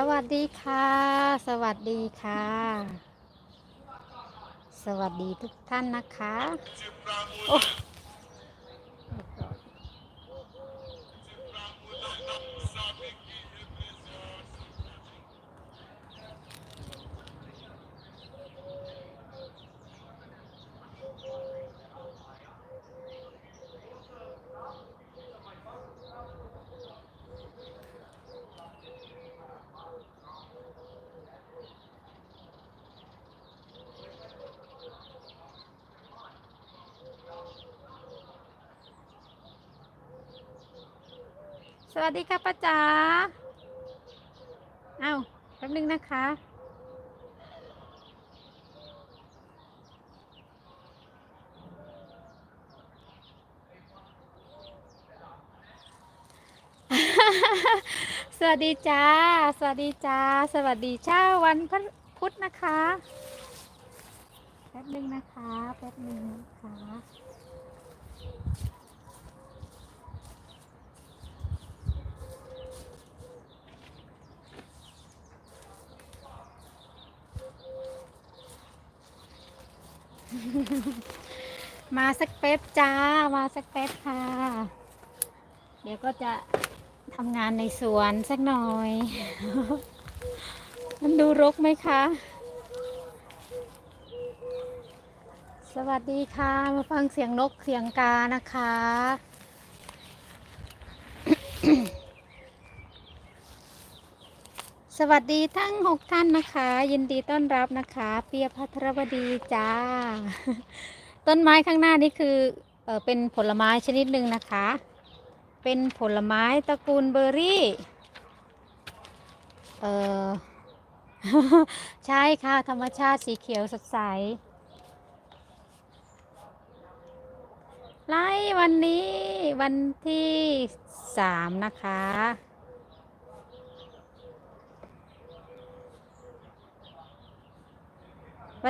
สวัสดีค่ะ สวัสดีค่ะ สวัสดีทุกท่านนะคะ โอ้ สวัสดีค่ะป้าจ๋าเอ้าแป๊บนึงนะคะ สวัสดีจ้า สวัสดีจ้า สวัสดีเช้าวันพ,พุธนะคะ แป๊บนึงนะคะ แป๊บนึงนะคะ มาสักแป๊บจ้า มาสักแป๊บค่ะ เดี๋ยวก็จะทำงานในสวนสักหน่อย มันดูรกไหมคะ สวัสดีค่ะ มาฟังเสียงนกเสียงกานะคะ สวัสดีทั้งหกท่านนะคะ ยินดีต้อนรับนะคะ เปียพัทรวดีจ้า ต้นไม้ข้างหน้านี่คือเออเป็นผลไม้ชนิดหนึ่งนะคะ เป็นผลไม้ตระกูลเบอร์รี่เออใช่ค่ะ ธรรมชาติสีเขียวสดใสไล่วันนี้วันที่สามนะคะ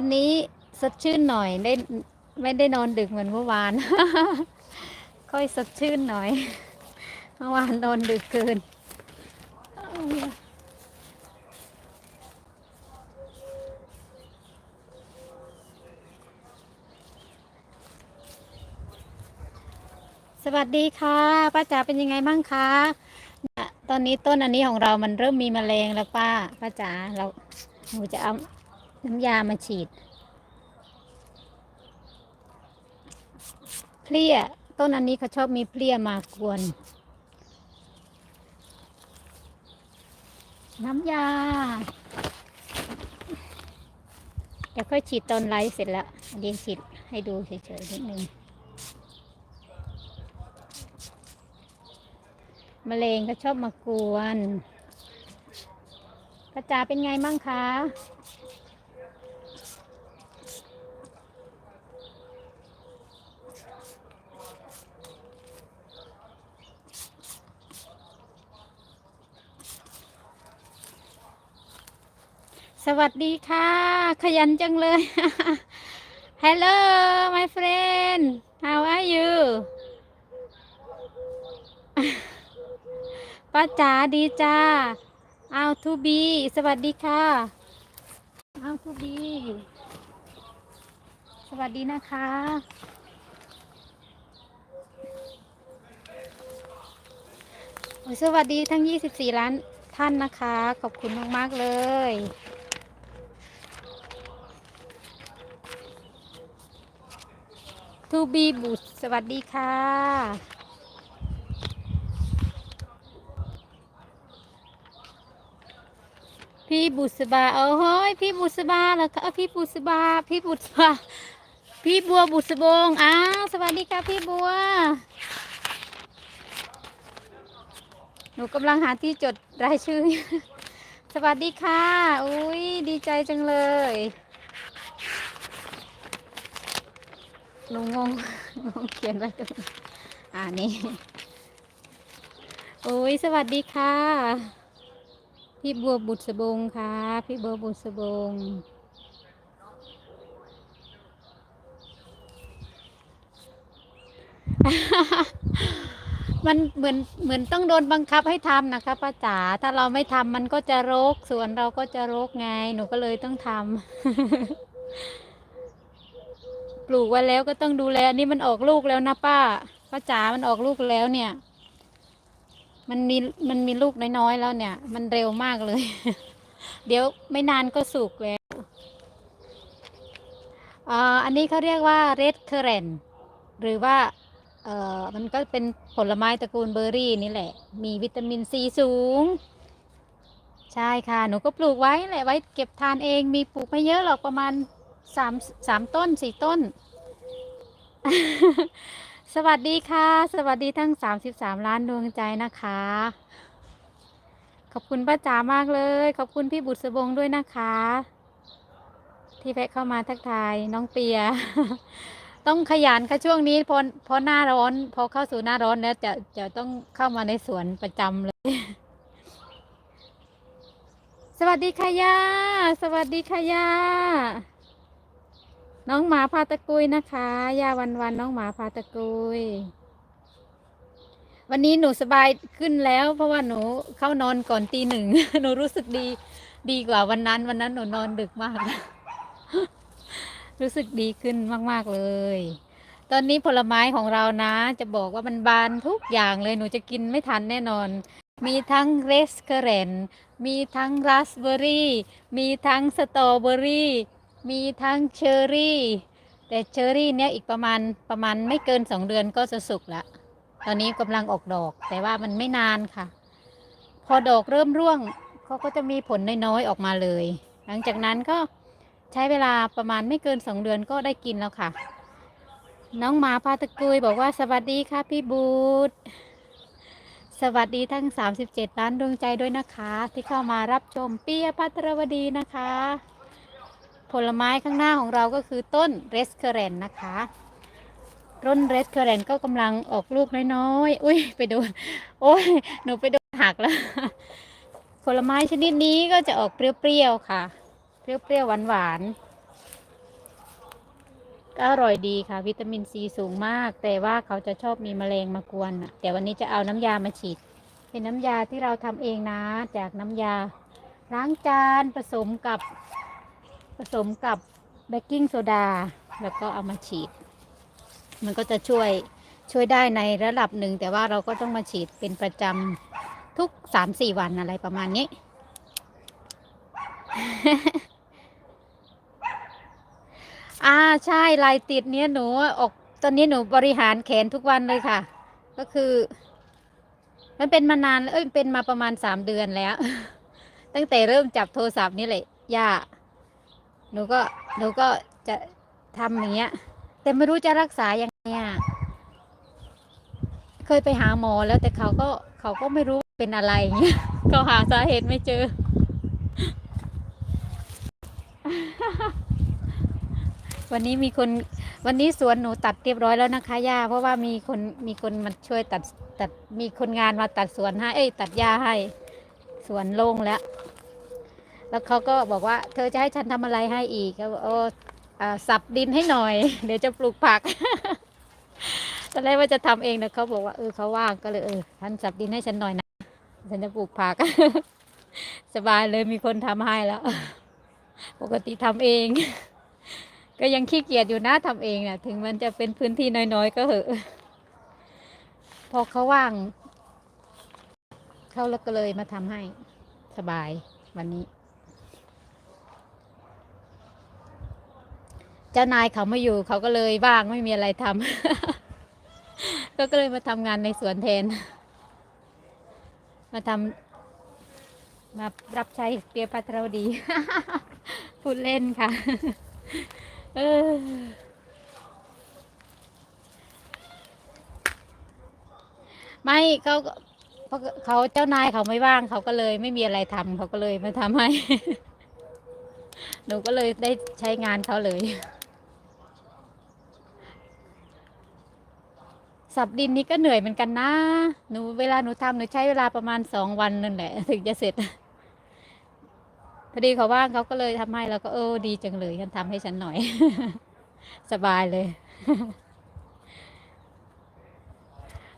วันนี้สดชื่นหน่อยได้ไม่ได้นอนดึกเหมือนเมื่อวาน ค่อยสดชื่นหน่อย เมื่อวานนอนดึกเกิน สวัสดีค่ะป้าจ๋าเป็นยังไงบ้างคะเนี่ยตอนนี้ต้นอันนี้ของเรามันเริ่มมีแมลงแล้วป้าป้าจ๋าเราหนูจะเอา น้ำยามาฉีด เพลี้ย ต้นอันนี้เขาชอบมีเพลี้ยมากวน น้ำยา เดี๋ยวค่อยฉีดตอนไลฟ์เสร็จแล้วอันนี้ฉีดให้ดูเฉยๆนิดนึงมะเร็งก็ชอบมากวนกระจาเป็นไงบ้างคะ สวัสดีค่ะ ขยันจังเลย Hello my friend how are you ป้าจ๋าดีจ้าเอาทูบีสวัสดีค่ะเอาทูบีสวัสดีนะคะสวัสดีทั้ง 24 ล้านท่านนะคะ ขอบคุณมาก ๆ เลย ทูบีบุตรสวัสดีค่ะ พี่บุษบาโอ้โหยพี่บุษบาเหรอคะพี่บุษบา พี่บุษบา พี่บัวบุษบงอ้าวสวัสดีค่ะพี่บัว หนูกำลังหาที่จดรายชื่อ สวัสดีค่ะ อุ้ยดีใจจังเลย หนูงงงงเขียนไว้ตรงอ่านี่โอ้ยสวัสดีค่ะ พี่บัวบุษบงค่ะ พี่บัวบุษบงมันเหมือนเหมือนต้องโดนบังคับให้ทำนะคะป้าจ๋าถ้าเราไม่ทำมันก็จะรกสวนเราก็จะรกไง หนูก็เลยต้องทำ ปลูกไว้แล้วก็ต้องดูแลนี่มันออกลูกแล้วนะป้าป้าจ๋ามันออกลูกแล้วเนี่ย มันมีมันมีลูกน้อยๆแล้วเนี่ย มันเร็วมากเลย เดี๋ยวไม่นานก็สุกแล้วอันนี้เขาเรียกว่า red currant หรือว่าเออมันก็เป็นผลไม้ตระกูลเบอร์รี่นี่แหละ มีวิตามินซีสูง ใช่ค่ะ หนูก็ปลูกไว้แหละไว้เก็บทานเอง มีปลูกไม่เยอะหรอกประมาณ สามสามต้นสี่ต้น สวัสดีค่ะ สวัสดีทั้ง33ล้านดวงใจนะคะ ขอบคุณป้าจ๋ามากเลย ขอบคุณพี่บุตรสบงด้วยนะคะ ที่แวะเข้ามาทักทายน้องเปีย ต้องขยันค่ะช่วงนี้พอพอหน้าร้อน พอเข้าสู่หน้าร้อนแล้วจะจะต้องเข้ามาในสวนประจำเลย สวัสดีค่ะย่าสวัสดีค่ะย่า น้องหมาพาตะกุยนะคะย่าวันวันน้องหมาพาตะกุย วันนี้หนูสบายขึ้นแล้ว เพราะว่าหนูเข้านอนก่อนตีหนึ่ง หนูรู้สึกดีดีกว่าวันนั้น วันนั้นหนูนอนดึกมาก รู้สึกดีขึ้นมาก ๆ เลย ตอนนี้ผลไม้ของเรานะ จะบอกว่ามันบานทุกอย่างเลยหนูจะกินไม่ทันแน่นอน มีทั้งเรสเคอร์เรนมีทั้งราสเบอร์รี่ มีทั้งสตรอเบอร์รี่ มีทั้งเชอร์รี่ แต่เชอร์รี่เนี่ยอีกประมาณประมาณไม่เกินสองเดือนก็จะสุกละ ตอนนี้กำลังออกดอก แต่ว่ามันไม่นานค่ะ พอดอกเริ่มร่วงเขาก็จะมีผลน้อยๆออกมาเลย หลังจากนั้นก็ใช้เวลาประมาณไม่เกินสองเดือนก็ได้กินแล้วค่ะ น้องหมาพาตะกุยบอกว่าสวัสดีค่ะพี่บูตสวัสดีทั้ง 37 ล้านดวงใจด้วยนะคะ ที่เข้ามารับชมเปียพัทรวดีนะคะ ผลไม้ข้างหน้าของเราก็คือต้นเรสเคอร์เรนนะคะต้นเรสเคอร์เรนก็กำลังออกลูกน้อยๆ อุ้ยไปโดน โอ้ยหนูไปโดนหักแล้ว ผลไม้ชนิดนี้ก็จะออกเปรี้ยวๆค่ะ เปรี้ยวๆหวานๆ ก็อร่อยดีค่ะ วิตามินซีสูงมาก แต่ว่าเขาจะชอบมีแมลงมากวนแต่วันนี้จะเอาน้ำยามาฉีด เป็นน้ำยาที่เราทำเองนะ จากน้ำยาล้างจานผสมกับ ผสมกับเบกกิ้งโซดา แล้วก็เอามาฉีด มันก็จะช่วยช่วยได้ในระดับหนึ่ง แต่ว่าเราก็ต้องมาฉีดเป็นประจำทุกสามสี่วันอะไรประมาณนี้ อ่าใช่ลายติดเนี้ยหนูออกตอนนี้หนูบริหารแขนทุกวันเลยค่ะ ก็คือ มันเป็นมานานแล้วเอ้ยเป็นมาประมาณสามเดือนแล้ว ตั้งแต่เริ่มจับโทรศัพท์นี่แหละย่า หนูก็หนูก็จะทำอย่างเงี้ย แต่ไม่รู้จะรักษายังไงอะเคยไปหาหมอแล้วแต่เขาก็เขาก็ไม่รู้เป็นอะไรเงี้ยเขาหาสาเหตุไม่เจอ วันนี้มีคนวันนี้สวนหนูตัดเรียบร้อยแล้วนะคะย่าเพราะว่ามีคนมีคนมาช่วยตัดตัดมีคนงานมาตัดสวนให้เอ้ยตัดหญ้าให้สวนโล่งแล้ว แล้วเขาก็บอกว่า เธอจะให้ฉันทำอะไรให้อีกก็บอกโอ้สับดินให้หน่อย เดี๋ยวจะปลูกผักตอนแรกว่าจะทำเองแต่เขาบอกว่าเออเขาว่างก็เลยเออท่านสับดินให้ฉันหน่อยนะฉันจะปลูกผัก สบายเลยมีคนทำให้แล้ว ปกติทำเอง ก็ยังขี้เกียจอยู่นะทำเองนะถึงมันจะเป็นพื้นที่น้อยๆก็เหอะพอเขาว่างเขาแล้วก็เลยมาทำให้สบายวันนี้ จ้านายเขาไม่อยู่เขาก็เลยว่างไม่มีอะไรทำก็เลยมาทำงานในสวนแทน มาทำมารับใช้เปียพัทรวดี พูดเล่นค่ะเออไม่เขาเพราะเขาเจ้านายเขาไม่ว่างเขาก็เลยไม่มีอะไรทำเขาก็เลยมาทำให้ หนูก็เลยได้ใช้งานเขาเลย สับดินนี้ก็เหนื่อยเหมือนกันนะ หนูเวลาหนูทำหนูใช้เวลาประมาณสองวันนั่นแหละ ถึงจะเสร็จพอดีเขาว่างเขาก็เลยทำให้แล้วก็เออดีจังเลยกันทำให้ฉันหน่อย สบายเลย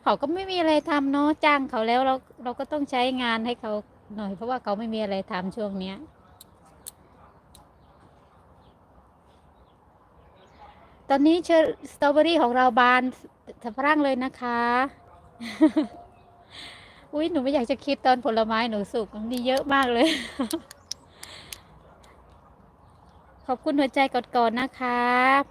เขาก็ไม่มีอะไรทำเนาะจ้างเขาแล้วเราเราก็ต้องใช้งานให้เขาหน่อย เพราะว่าเขาไม่มีอะไรทำช่วงเนี้ย ตอนนี้เชอร์สตรอเบอรี่ของเราบานสะพรั่งเลยนะคะ อุ้ยหนูไม่อยากจะคิดตอนผลไม้หนูสุกมันมีเยอะมากเลย ขอบคุณหัวใจกอดๆนะคะ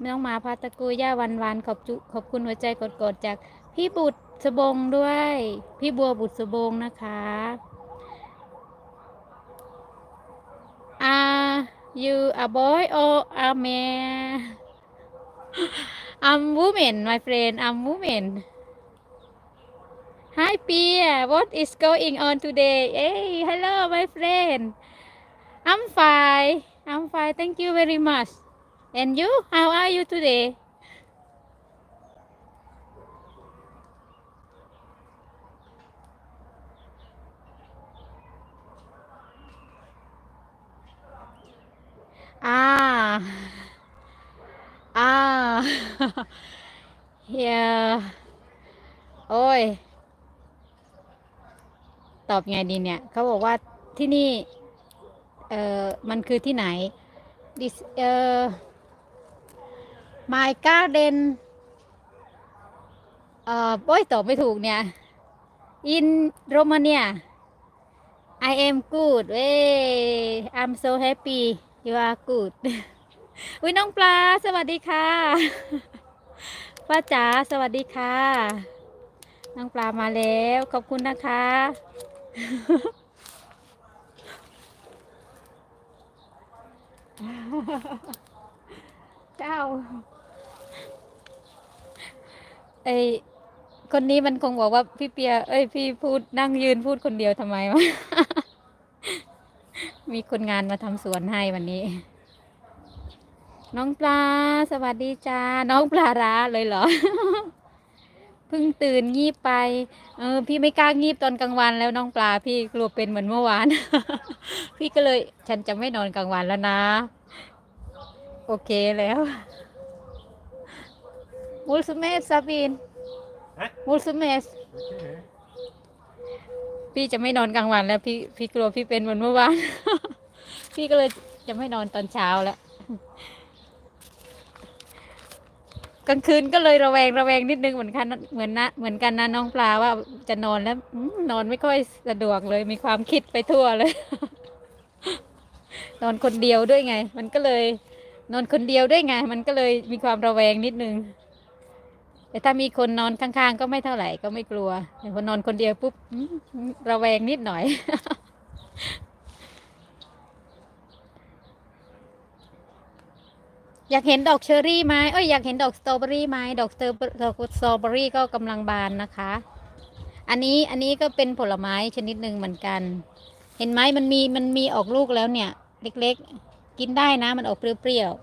น้องหมาพาตะกูย่าวันวันๆขอบจุขอบคุณหัวใจกอดๆจากพี่บุตรสบงด้วย พี่บัวบุตรสบงนะคะอา you a boy or a man I'm woman my friend. I'm woman. Hi Pia. What is going on today? Hey hello my friend. I'm fine. I'm fine. Thank you very much. And you? How are you today ah yeah โอ้ย ตอบไงดีเนี่ย เขาบอกว่าที่นี่ เออมันคือที่ไหน this เออ my garden เออโอ้ยตอบไม่ถูกเนี่ย in Romania I am good เว้ย I'm so happy you are good อุ้ยน้องปลา สวัสดีค่ะ ป้าจ๋าสวัสดีค่ะน้องปลามาแล้ว ขอบคุณนะคะ เจ้าไอคนนี้มันคงบอกว่าพี่เปีย เอ้ย พี่พูดนั่งยืนพูดคนเดียวทำไมวะ มีคนงานมาทำสวนให้วันนี้ น้องปลา สวัสดีจ้า น้องปลาร้าเลยเหรอ เพิ่งตื่นงีบไป เออ พี่ไม่กล้างีบตอนกลางวันแล้วน้องปลาพี่กลัวเป็นเหมือนเมื่อวาน พี่ก็เลย ฉันจะไม่นอนกลางวันแล้วนะ โอเคแล้วมูลสเมสซาบินฮะมูลสเมสพี่จะไม่นอนกลางวันแล้ว พี่พี่กลัวพี่เป็นเหมือนเมื่อวาน พี่ก็เลยจะไม่นอนตอนเช้าแล้ว กลางคืนก็เลยระแวงระแวงนิดนึงเหมือนกันเหมือนนะเหมือนกันนะน้องปลาว่าจะนอนแล้วนอนไม่ค่อยสะดวกเลยมีความคิดไปทั่วเลย นอนคนเดียวด้วยไง มันก็เลย นอนคนเดียวด้วยไง มันก็เลยมีความระแวงนิดนึง แต่ถ้ามีคนนอนข้างๆ ก็ไม่เท่าไหร่ก็ไม่กลัวแต่พอนอนคนเดียวปุ๊บระแวงนิดหน่อย อยากเห็นดอกเชอรี่ไหมเอ้ยอยากเห็นดอกสตรอเบอรี่ไหมดอกสตรอดอกสตรอเบอรี่ก็กำลังบานนะคะ อันนี้อันนี้ก็เป็นผลไม้ชนิดหนึ่งเหมือนกัน เห็นไหมมันมีมันมีออกลูกแล้วเนี่ย เล็กๆ กินได้นะมันออกเปรี้ยวๆ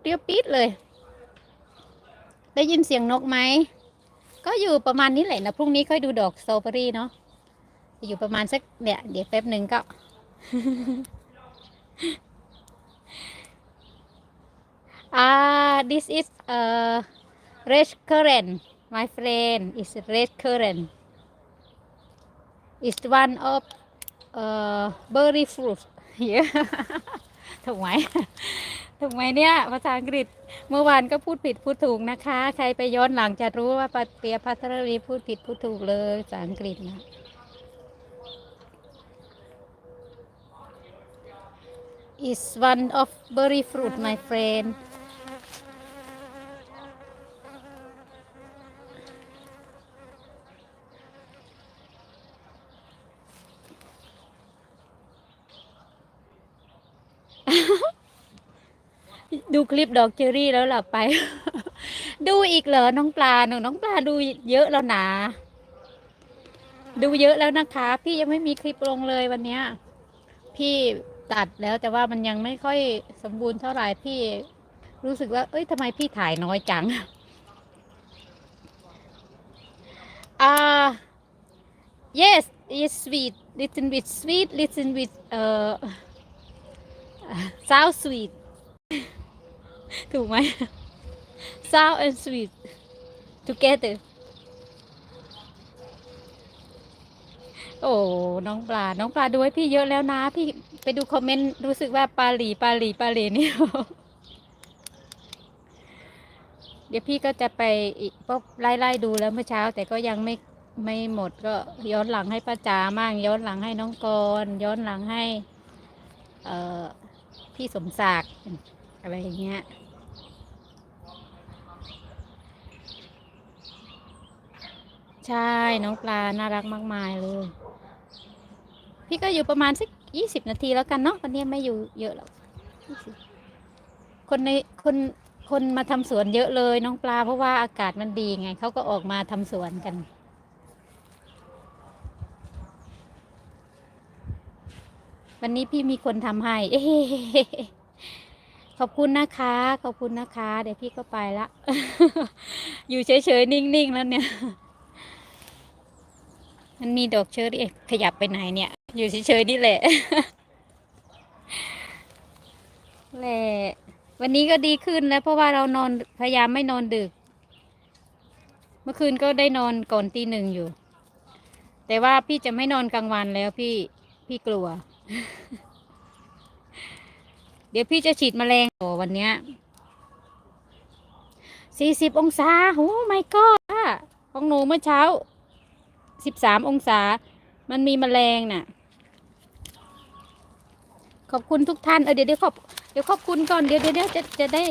เปรี้ยวปี๊ดเลย ได้ยินเสียงนกไหม ก็อยู่ประมาณนี้แหละนะพรุ่งนี้ค่อยดูดอกสตรอเบอรี่เนาะอยู่ประมาณสักเนี่ยเดี๋ยวแป๊บหนึ่งก็ อ่า this is a red currant my friend is red currant is one of uh berry fruit yeah ถูกไหม ถูกไหมเนี่ย ภาษาอังกฤษเมื่อวานก็พูดผิดพูดถูกนะคะ ใครไปย้อนหลังจะรู้ว่าปเปียพัทรรีพูดผิดพูดถูกเลยภาษาอังกฤษนะ is one of berry fruit my friend ดูคลิปดอกเจอรี่แล้วหลับไป ดูอีกเหรอน้องปลาหนูน้องปลาดูเยอะแล้วนะดูเยอะแล้วนะคะ พี่ยังไม่มีคลิปลงเลยวันเนี้ย พี่ตัดแล้วแต่ว่ามันยังไม่ค่อยสมบูรณ์เท่าไหร่พี่รู้สึกว่า เอ้ยทำไมพี่ถ่ายน้อยจังอ่า yes it's sweet little bit sweet little bit เอ่อ sour sweet ถูกไหม sour and sweet together โอ้ น้องปลา น้องปลาดูให้พี่เยอะแล้วนะ พี่ไปดูคอมเมนต์ รู้สึกว่าปลาหลีปลาหลีปลาหลีนี่เดี๋ยวพี่ก็จะไปก็ไล่ไล่ดูแล้วเมื่อเช้า แต่ก็ยังไม่ไม่หมดก็ย้อนหลังให้ป้าจ๋ามั่งย้อนหลังให้น้องกรณ์ย้อนหลังให้ เอ่อพี่สมศักดิ์อะไรอย่างเงี้ย ใช่ น้องปลา น่ารักมากมายเลย พี่ก็อยู่ประมาณสักยี่สิบนาทีแล้วกันเนาะวันนี้ไม่อยู่เยอะหรอกคนในคนคนมาทำสวนเยอะเลยน้องปลา เพราะว่าอากาศมันดีไงเขาก็ออกมาทำสวนกัน วันนี้พี่มีคนทำให้ขอบคุณนะคะ ขอบคุณนะคะ เดี๋ยวพี่ก็ไปละ อยู่เฉยๆ นิ่งๆ แล้วเนี่ย มันมีดอกเชอรี่เอ๊ะขยับไปไหนเนี่ย อยู่เฉยๆนี่แหละแหละวันนี้ก็ดีขึ้นแล้วเพราะว่าเรานอนพยายามไม่นอนดึก เมื่อคืนก็ได้นอนก่อนตีหนึ่งอยู่ แต่ว่าพี่จะไม่นอนกลางวันแล้วพี่พี่กลัว เดี๋ยวพี่จะฉีดแมลงต่อวันเนี้ยสี่สิบองศาโอ้ไม่ก็ของหนูเมื่อเช้า สิบสามองศา มันมีแมลงน่ะ ขอบคุณทุกท่าน เออเดี๋ยวเดี๋ยวขอบเดี๋ยวขอบคุณก่อน เดี๋ยวเดี๋ยวเดี๋ยวจะจะได้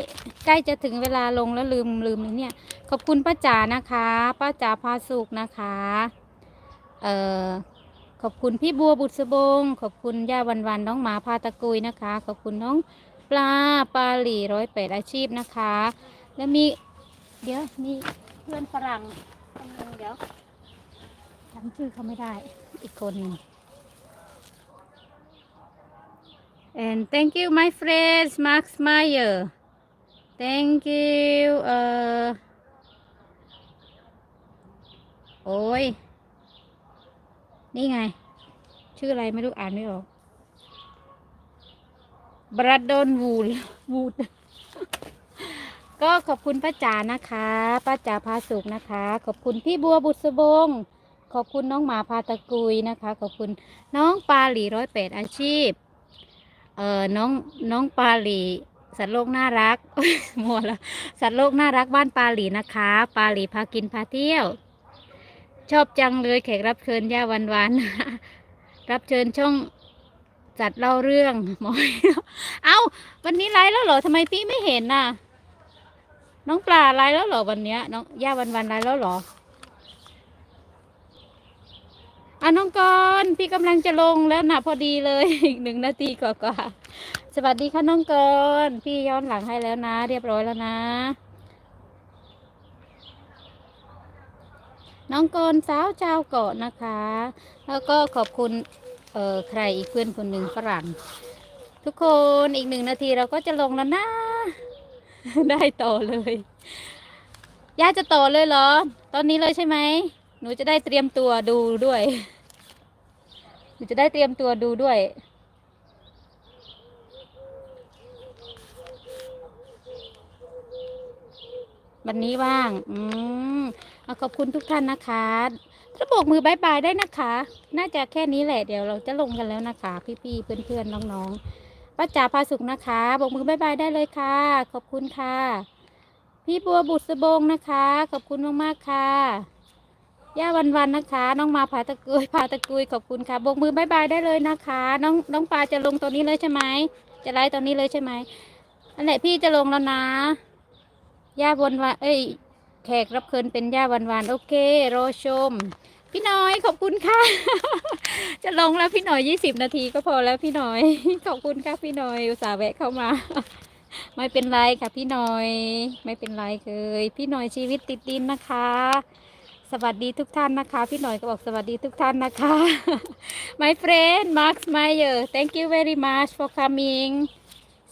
ใกล้จะถึงเวลาลงแล้วลืมลืมเนี่ย ขอบคุณป้าจ๋านะคะ ป้าจ๋าพาสุกนะคะ เอ่อขอบคุณพี่บัวบุตรสบง ขอบคุณย่าวันวันน้องหมาพาตะกุยนะคะ ขอบคุณน้องปลาปลาหลีร้อยแปดอาชีพนะคะ แล้วมี เดี๋ยวมีเพื่อนฝรั่งคนนึงเดี๋ยวำชื่อเขาไม่ได้ อีกคนหนึ่ง and thank you my friends Max Meyer thank you เอ่อโอ้ย นี่ไง ชื่ออะไรไม่รู้อ่านไม่ออกบรัดดอนวูลวูดก็ขอบคุณป้าจ๋านะคะ ป้าจ๋าพาสุกนะคะ ขอบคุณพี่บัวบุษบง ขอบคุณน้องหมาพาตะกุยนะคะ ขอบคุณน้องปาหลีร้อยแปดอาชีพ เอ่อ น้องน้องปาหลีสัตว์โลกน่ารักมัวแล้วสัตว์โลกน่ารักบ้านปาหลีนะคะ ปาหลีพากินพาเที่ยว ชอบจังเลยแขกรับเชิญย่าวันวันรับเชิญช่องจัดเล่าเรื่องหมอยเอาวันนี้ไลฟ์แล้วเหรอทำไมพี่ไม่เห็นน่ะ น้องปลาไลฟ์แล้วเหรอวันเนี้ย น้องย่าวันวันไลฟ์แล้วเหรอ อะน้องกรณ์พี่กำลังจะลงแล้วนะพอดีเลย อีกหนึ่งนาทีกว่าๆสวัสดีค่ะน้องกรณ์พี่ย้อนหลังให้แล้วนะ เรียบร้อยแล้วนะ น้องกรณ์สาวเจ้าเกาะนะคะ แล้วก็ขอบคุณเอ่อใครอีกเพื่อนคนหนึ่งฝรั่ง ทุกคนอีกหนึ่งนาทีเราก็จะลงแล้วนะ ได้ต่อเลยย่าจะต่อเลยเหรอ ตอนนี้เลยใช่ไหม หนูจะได้เตรียมตัวดูด้วย จะได้เตรียมตัวดูด้วย วันนี้ว่าง อืมอขอบคุณทุกท่านนะคะจะโบกมือบายบายได้นะคะ น่าจะแค่นี้แหละ เดี๋ยวเราจะลงกันแล้วนะคะ พี่ๆ เพื่อนๆ น้องๆป้าจ๋าพาสุขนะคะโบกมือบายบายได้เลยค่ะ ขอบคุณค่ะ พี่บัวบุษบงนะคะ ขอบคุณมากๆค่ะ ย่าวันวันนะคะ น้องมาผาตะกุยผาตะกุยขอบคุณค่ะโบกมือบายบายได้เลยนะคะ น้องน้องปลาจะลงตัวนี้เลยใช่ไหมจะไลฟ์ตอนนี้เลยใช่ไหมอันไหนพี่จะลงแล้วนะย่าวันวันเอ้ยแขกรับเชิญเป็นย่าวันวันโอเครอชม พี่น้อยขอบคุณค่ะ จะลงแล้วพี่หน่อยยี่สิบนาทีก็พอแล้วพี่หน่อย ขอบคุณค่ะพี่หน่อยอุตส่าห์แวะเข้ามาไม่เป็นไรค่ะพี่หน่อย ไม่เป็นไรเลยพี่หน่อยชีวิตติดดินนะคะ วัสดีทุกท่านนะคะ พี่หน่อยก็บอกสวัสดีทุกท่านนะคะ My friend Max Meyer thank you very much for coming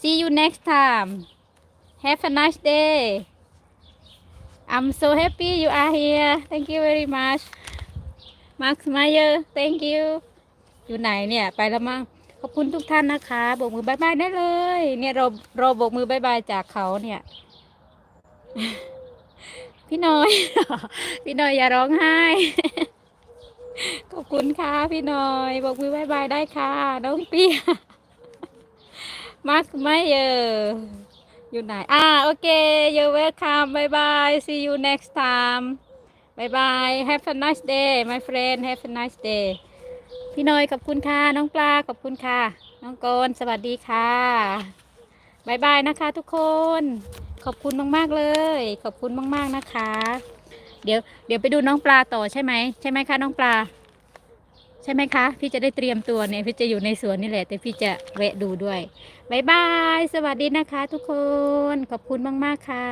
see you next time have a nice day I'm so happy you are here thank you very much Max Meyer thank you อยู่ไหนเนี่ยไปแล้วมั้งขอบคุณทุกท่านนะคะโบกมือบายบายได้เลย เนี่ยเราเราโบกมือบายบายจากเขาเนี่ย พี่น้อย พี่น้อยอย่าร้องไห้ ขอบคุณค่ะ พี่น้อยโบกมือบายบายได้ค่ะ น้องเปียมาร์คไม่เยออยู่ไหน อ่า โอเค you're welcome bye bye see you next time bye bye have a nice day my friend have a nice day พี่น้อยขอบคุณค่ะ น้องปลาขอบคุณค่ะ น้องโกนสวัสดีค่ะบายบายนะคะทุกคน ขอบคุณมากๆเลย ขอบคุณมากๆนะคะ เดี๋ยวเดี๋ยวไปดูน้องปลาต่อใช่ไหมใช่ไหมคะน้องปลา ใช่ไหมคะ พี่จะได้เตรียมตัวเนี่ยพี่จะอยู่ในสวนนี่แหละ แต่พี่จะแวะดูด้วยบายบาย สวัสดีนะคะ ทุกคนขอบคุณมาก ๆ ค่ะ